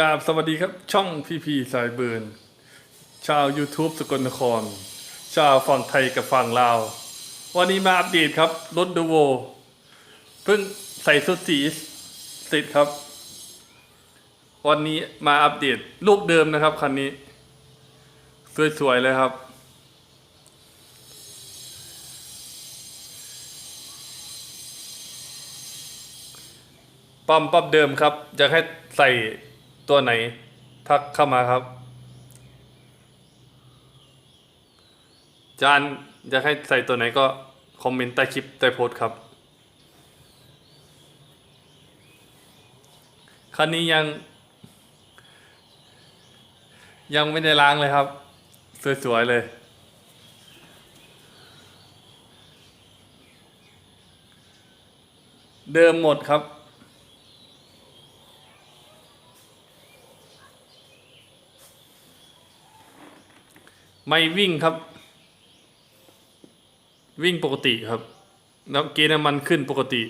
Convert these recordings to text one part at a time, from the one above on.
กราบสวัสดีครับ ช่องพีพีสายเบิร์นชาว YouTube สกลนคร ชาวฝั่งไทยกับฝั่งลาว วันนี้มาอัปเดตครับ รถดูโวเพิ่งใส่สุดสีเสร็จครับ วันนี้มาอัปเดตลูกเดิมนะครับคันนี้ สวย ๆ เลยครับ ปั๊มปั๊มเดิมครับจะให้ใส่ ตัวไหนทักเข้ามาครับจานจะให้ใส่ตัวไหนก็คอมเมนต์ใต้คลิปใต้โพสครับ คันนี้ยัง ยังไม่ได้ล้างเลยครับ สวย ๆ เลยเดิมหมดครับ ไม่วิ่งครับ วิ่งปกติครับ แล้วเกณฑ์น้ำมันขึ้นปกติ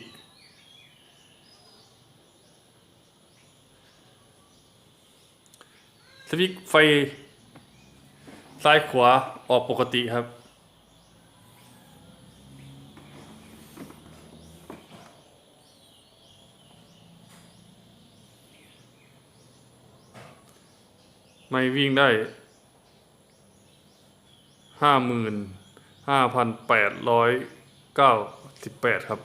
สวิตไฟซ้ายขวาออกปกติครับไม่วิ่งได้ ห้าหมื่นห้าพันแปดร้อยเก้าสิบแปดครับ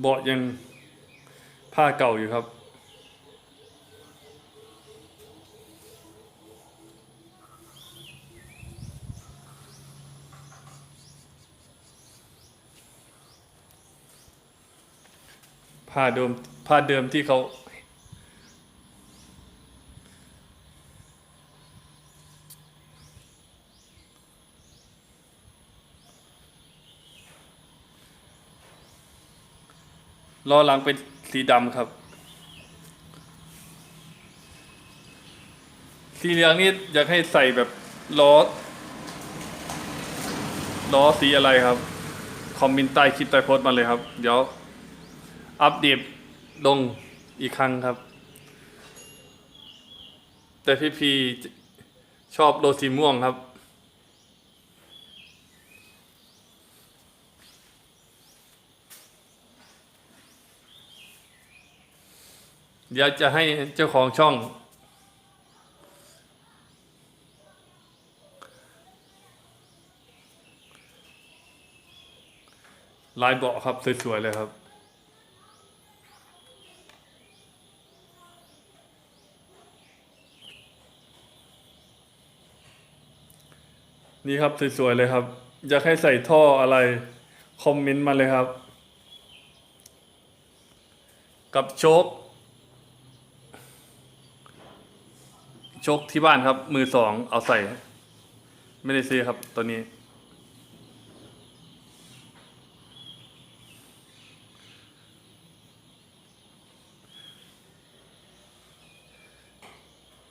เบาะยังผ้าเก่าอยู่ครับผ้าเดิมผ้าเดิมที่เขา ล้อหลังเป็นสีดำครับ สีเหลืองนี่อยากให้ใส่แบบล้อ ล้อสีอะไรครับ คอมเมนต์ใต้คลิปใต้โพสต์มาเลยครับ เดี๋ยว อัปเดตลงอีกครั้งครับ แต่พี่พีชอบโลสีม่วงครับ เดี๋ยวจะให้เจ้าของช่อง ลายเบาะครับสวยๆเลยครับนี่ครับสวยๆเลยครับ อยากให้ใส่ท่ออะไร คอมเมนต์มาเลยครับ กับโชค ชคที่บ้านครับ มือสองเอาใส่ ไม่ได้ซื้อครับตัวนี้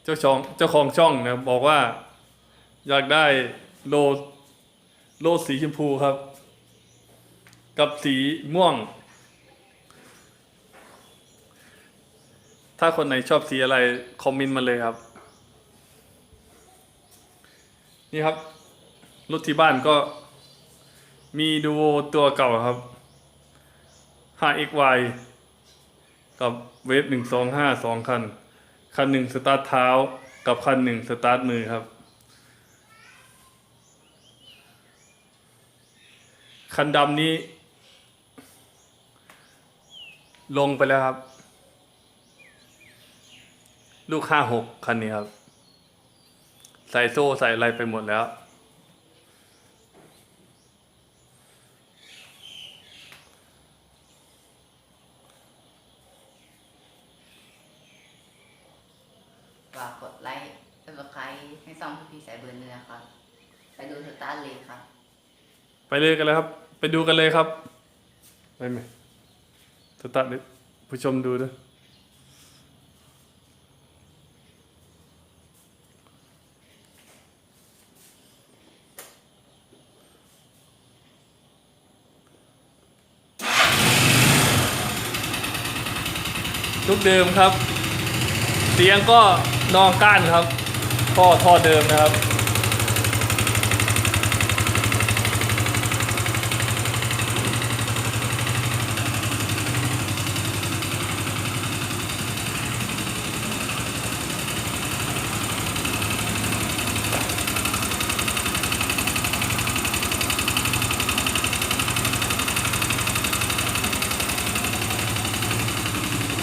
เจ้าช่องเจ้าของช่องนะบอกว่า อยากได้โลโลสีชมพูครับ กับสีม่วง ถ้าคนไหนชอบสีอะไร คอมเมนต์มาเลยครับ นี่ครับ รถที่บ้านก็มีดูโวตัวเก่าครับ 5xy กับเวฟหนึ่งสองห้าสองคัน คันหนึ่งสตาร์ทเท้า กับคันหนึ่งสตาร์ทมือครับ คันดำนี้ ลงไปแล้วครับ ลูกห้าหกคันนี้ครับ ใส่โซ่ใส่อะไรไปหมดแล้ว ฝากกดไลค์ซับสไครต์ให้ซ่องพี่พีสายเบิร์นด้วยนะครับ ไปดูสตาร์ทเลยครับ ไปเลยกันเลยครับ ไปดูกันเลยครับไปไหมสตาร์ทดิผู้ชมดูด้วย เดิมครับเสียงก็นองก้านครับท่อท่อเดิมนะครับ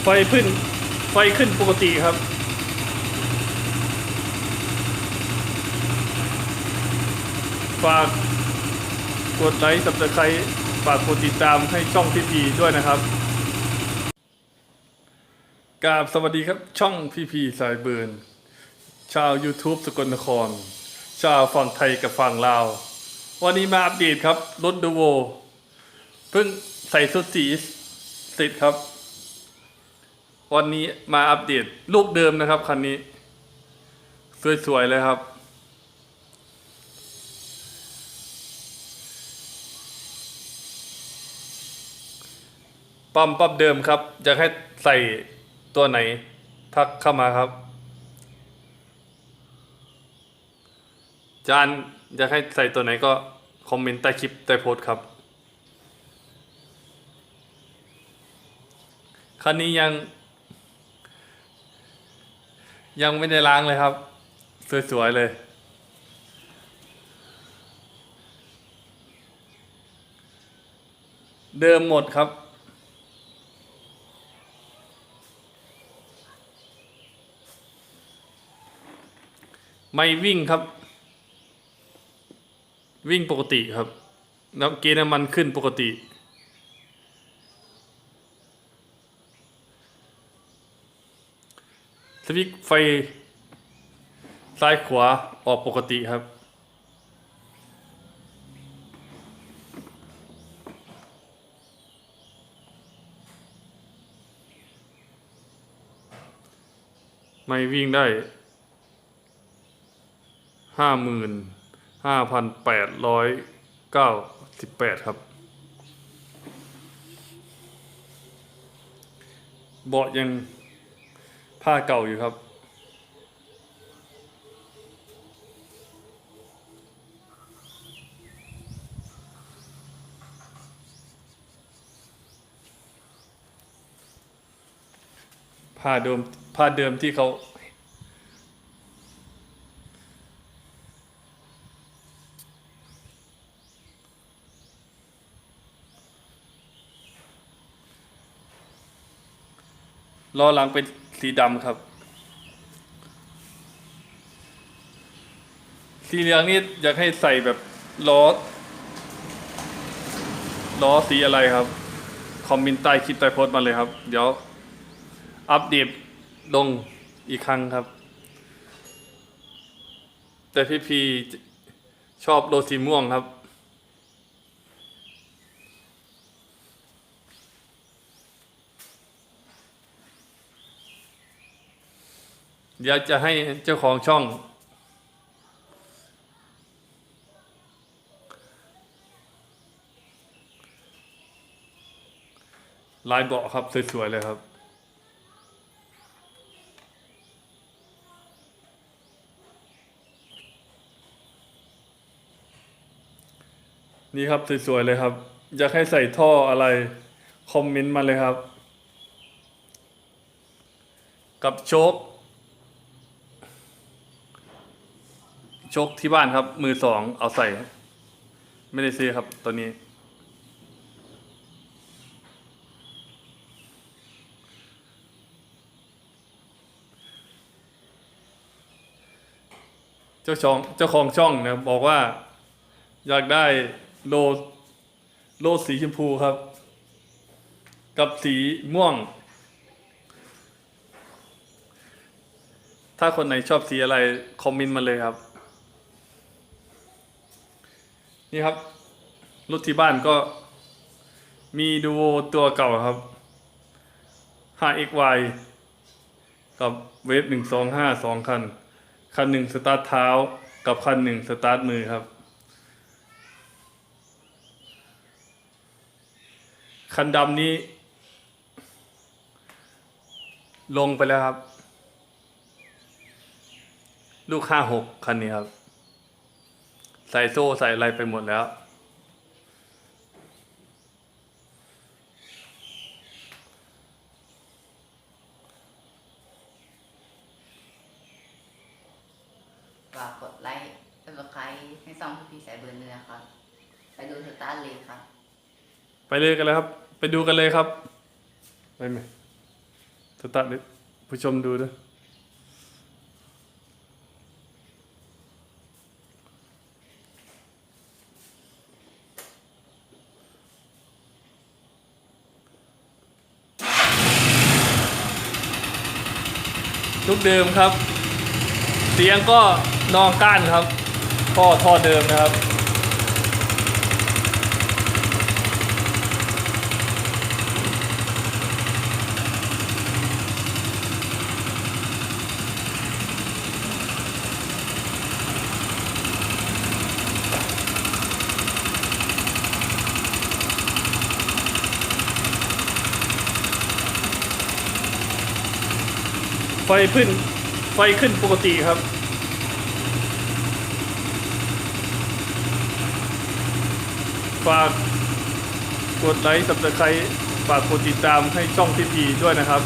ไฟขึ้น ไฟขึ้นปกติครับ ฝากกดไลค์สับสไครฝากกดติดตามให้ช่องพีพีด้วยนะครับกราบสวัสดีครับช่องพีพีสายเบิร์นชาว YouTube สกลนคร ชาวฝั่งไทยกับฝั่งลาว วันนี้มาอัปเดตครับ รถดูโวเพิ่งใส่ชุดสีเสร็จครับ วันนี้มาอัปเดตลูกเดิมนะครับคันนี้ สวย ๆ เลยครับ ปั๊มปั๊มเดิมครับอยากให้ใส่ตัวไหน ทักเข้ามาครับ จานอยากให้ใส่ตัวไหนก็คอมเมนต์ใต้คลิปใต้โพสต์ครับคันนี้ยัง ยังไม่ได้ล้างเลยครับ สวย ๆ เลย เดิมหมดครับ ไม่วิ่งครับ วิ่งปกติครับน้ำเกณฑ์น้ำมันขึ้นปกติ วิตไฟ ซ้ายขวาออกปกติครับ ไม่วิ่งได้ห้าหมื่นห้าพันแปดร้อยเก้าสิบแปดครับ เบาะยัง ผ้าเก่าอยู่ครับ ผ้าเดิมผ้าเดิมที่เขาล้อหลังเป็น สีดำครับ สีเหลืองนี่อยากให้ใส่แบบล้อล้อสีอะไรครับ คอมเมนต์ใต้คลิปใต้โพสต์มาเลยครับ เดี๋ยว อัปเดตลงอีกครั้งครับ แต่พี่พีชอบโรสีม่วงครับ เดี๋ยวจะให้เจ้าของช่อง ลายเบาะครับ สวย ๆ เลยครับ นี่ครับ สวย ๆ เลยครับ อยากให้ใส่ท่ออะไร คอมเมนต์มาเลยครับ กับโชค ชคที่บ้านครับ มือสองเอาใส่ ไม่ได้ซื้อครับตอนนี้ เจ้าช่องเจ้าของช่องนะบอกว่า อยากได้โลโลสีชมพูครับ กับสีม่วง ถ้าคนไหนชอบสีอะไร คอมเมนต์มาเลยครับ นี่ครับ รถที่บ้านก็มีดูโวตัวเก่าครับ 5xy กับเวฟหนึ่งสองห้าสองคัน คันหนึ่งสตาร์ทเท้า กับคันหนึ่งสตาร์ทมือครับ คันดำนี้ ลงไปแล้วครับ ลูกห้าหกคันนี้ครับ ใส่โซ่ใส่อะไรไปหมดแล้วฝากกดไลค์กดไลค์ให้ซ่องพี่พีสายเบิร์นด้วยนะครับ ไปดูสตาร์ทเลยครับ ไปเลยกันเลยครับ ไปดูกันเลยครับ ไปไหมสตาร์ทเลยผู้ชมดูด้วย เดิมครับเสียงก็นองก้านครับท่อท่อเดิมนะครับ ไฟขึ้น ไฟขึ้นปกติครับ ฝากกดไลค์สับสไครฝากกดติดตามให้ช่องทีพีด้วยนะครับ